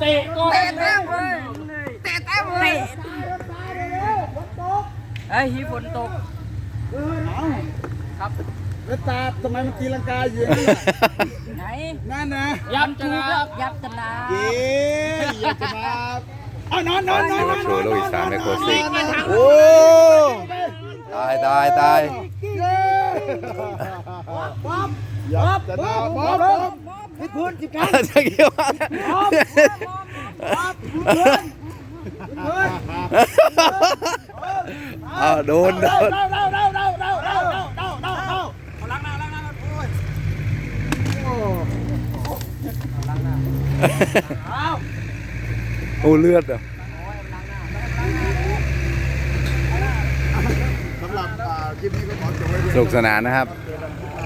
เตะก่อนเตะแต้มเลยเตะแต้มเลยเฮ้ยฮีฝนตกครับแล้วตาทำไมมันตีลังกาอยู่อย่างนี้ล่ะไหนนั่นนะยับจะนะยับตนาเย้อยากจะมาเอานอนนอนนอนนี่นมาอนโชว์ลูกอีสานไมโครซิกโอ้ตายตายตาย หยับจะนอบ๊อบบ๊อบทิพื้นจิบกันจะบกี่ยวเอาบดนโดนโอ้เลือดอะ สนุกสนานนะครับ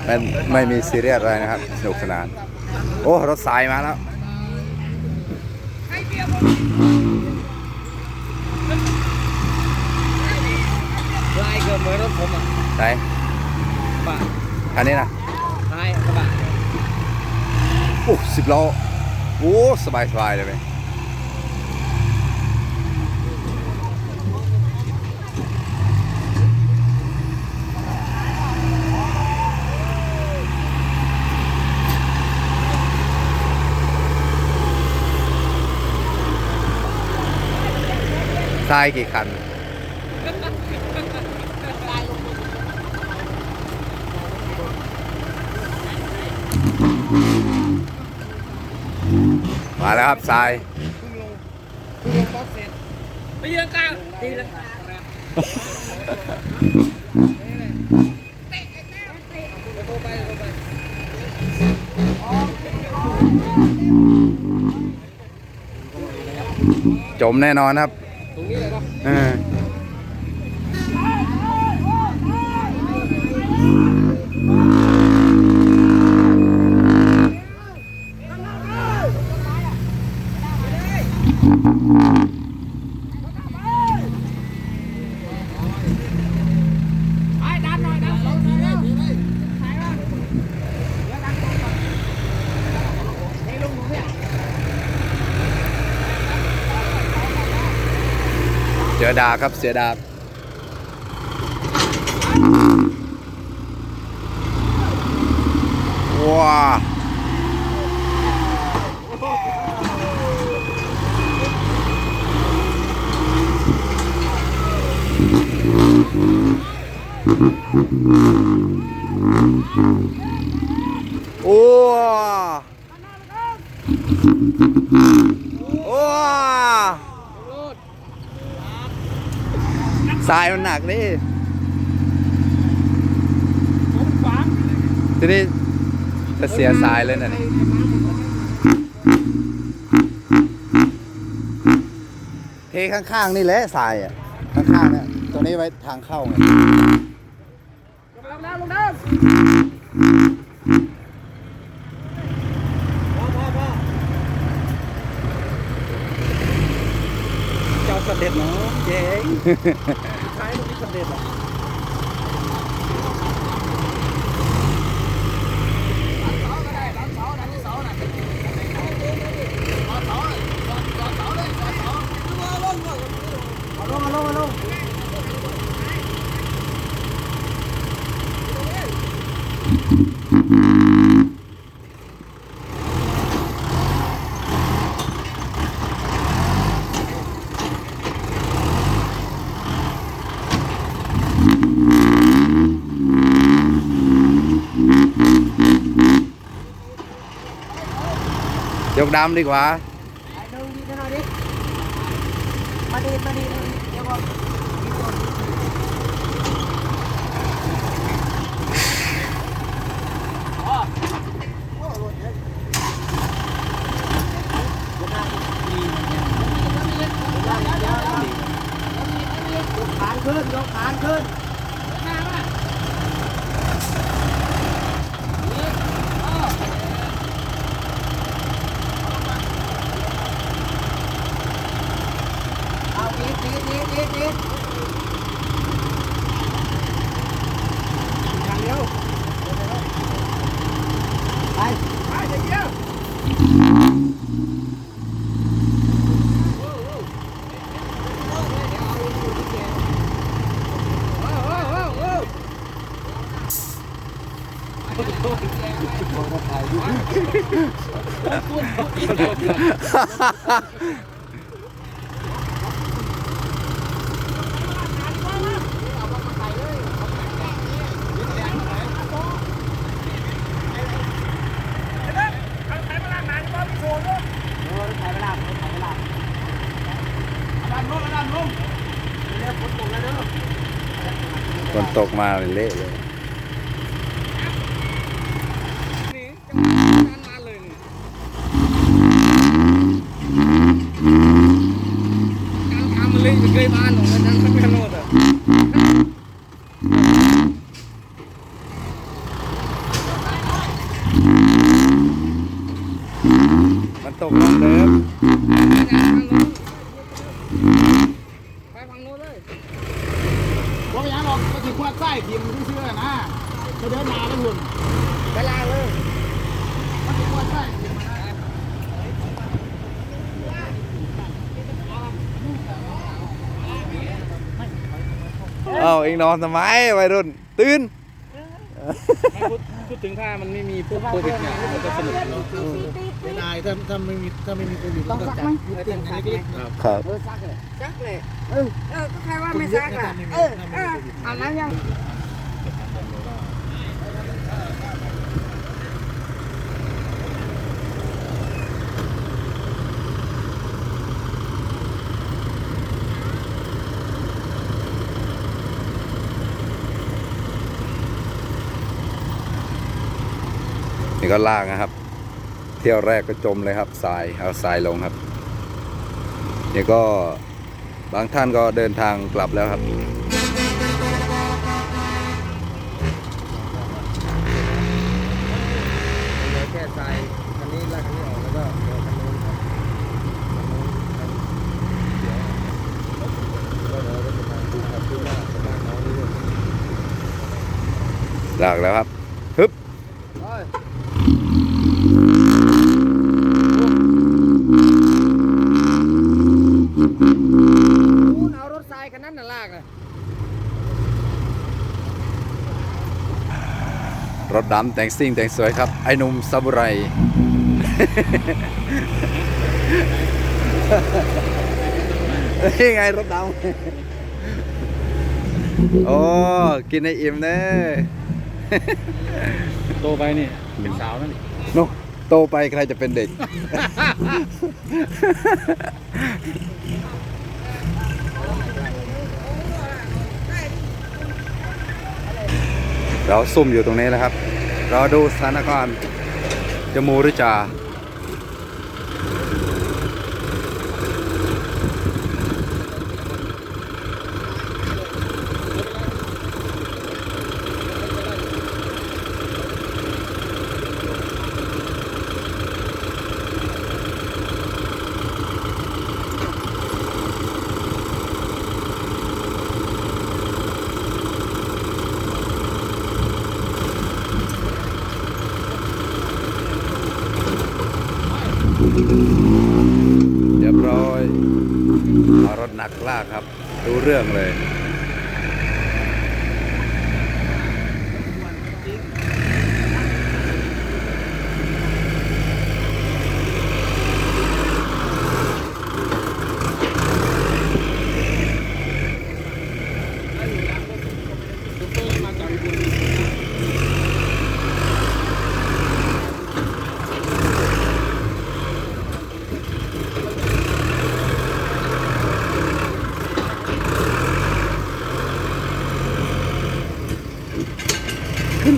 มันไม่มีซีเรียสอะไรนะครับ สนุกสนาน โอ้ รถสายมาแล้วลายเกินเหมือนรถผมอะไหนป่ะอันนี้นะท้ายกระบะโอ้สิบล้อโอ้ สบายสบายเลยไหม ทรายกี่คัน มาแล้วครับทรายไปยืนกลางตีลังกาจมแน่นอนครับ うん。 เสือดาครับเสือดาว้าโอ้ ทรายมันหนักดิทีนี้จะเสียทรายเลยนะนี่เทข้างๆนี่แหละทรายอะข้างๆเนี่ยตัวนี้ไว้ทางเข้าไงลงน้ำลงน้ำเจ้าเสด็จเนาะเจ๊งท้ายตรง đam đi quá. Đi, đi, đi. Mà đi, mà đi, đi. จี๊ดจี๊ดจี๊ดจี๊ดจี๊ดอย่างเดียวไปไปอย่างเดียว ฝนตกมาเละเลยทำมันเล่นกับเกยบ้านของมันนั้นทั้งขนดอะมันตกลงเดิม ไปฝั่งโน้นเลย ว่าไม่ยังหรอกก็ถือควาดไส้ทีมที่เชื่อนะจะ เดินมาแล้วหุ่นไปลาเลยก็ถือควาดไส้ทีมเอ้าเองนอนทำไมวัยรุ่น ตื่นพูดพูดถึงถ้ามันไม่มีพวกโควิดเนี่ยมันก็สนุกเนาะไม่ได้ถ้าถ้าไม่มีถ้าไม่มีโควิดต้องซักไหมต้องซักไหมครับซักเลยเออเออก็ใครว่าไม่ซักล่ะเออเอออันนั้นยัง นี่ก็ลากนะครับ เที่ยวแรกก็จมเลยครับทรายเอาทรายลงครับนี่ก็บางท่านก็เดินทางกลับแล้วครับ แค่ทรายคันนี้ลากคันนี้ออกแล้วก็เดี๋ยวคันนู้นครับคันนู้นคันเดี๋ยวก็เดี๋ยวจะมาดูครับดูว่าสภาน้องนี่ลากแล้วครับ นนั้นน่ะลากเลยรถดำแต่งซิ่งแต่งสวยครับ ไอ้หนุ่มซาบุไร นี่ไงรถดำโอ้กินให้อิ่มเน่โตไปนี่ เป็นสาวนั่นนี่โนโตไปใครจะเป็นเด็ก เราซุ่มอยู่ตรงนี้แล้วครับ เราดูสถานการณ์จะมูหรือจ่า รถหนักลากครับดูเรื่องเลย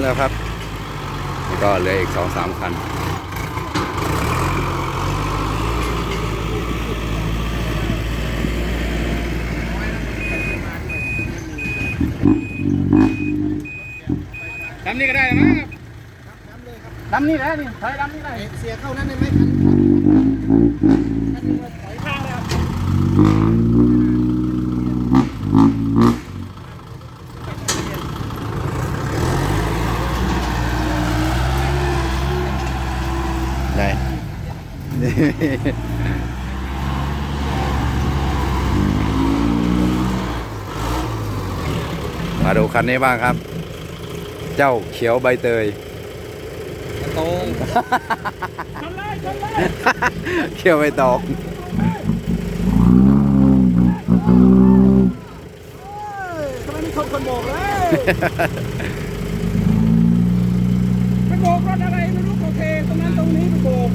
แล้วครับนี่ก็เหลืออีกสองสามคันดำนี่ก็ได้มั้งดำนี่แหละนี่ถอยดำนี่ได้เสียเข้านั้นได้ไหมคันไห มาดูคันนี้บ้างครับ เจ้าเขียวใบเตยตรงเขียวไม่ตอกทำไมไม่ชนคนโบกเลยไปโบกรถอะไรไม่รู้โอเคตรงนั้นตรงนี้ไปโบก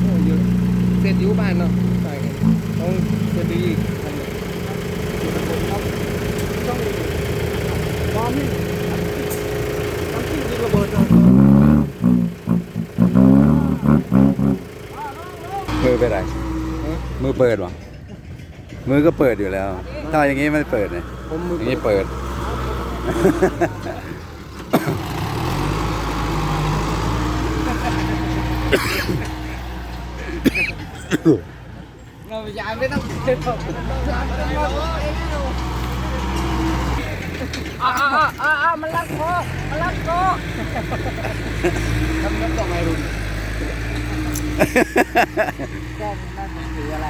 โอ้เยอะ เสร็จอยู่บ้านเนาะใช่ครับต้องเสร็จอีกคันหนึ่งตอนนี้น้ำจิ้มยิงระเบิดเลยมือไปไหนมือเปิดวะมือก็เปิดอยู่แล้ว ถ้าอย่างงี้ไม่เปิดเนี่ยผมมืออย่างงี้เปิด เราอยายไม่ต้องเจ็บอ่าอ่าอ่าอามันรักคอมันรักคอทำน้ำตกไงรุ่นแก้มนั่นมันถืออะไร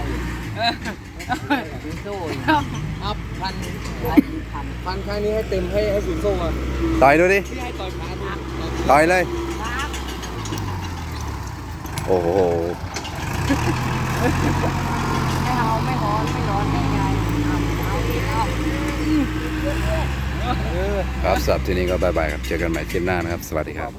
ถือโซ่อัพพันหลายพันพันครั้งนี้ให้เต็มให้ให้สูงส่งอะต่อยดูดิให้ต่อยขาดูต่อยเลย โอ้โห ไม่เอาไม่ร้อนไม่ร้อนไม่ไงเอาเอาเอาครับสำหรับที่นี้ก็บายบายครับ เจอกันใหม่คลิปหน้านะครับ สวัสดีครับ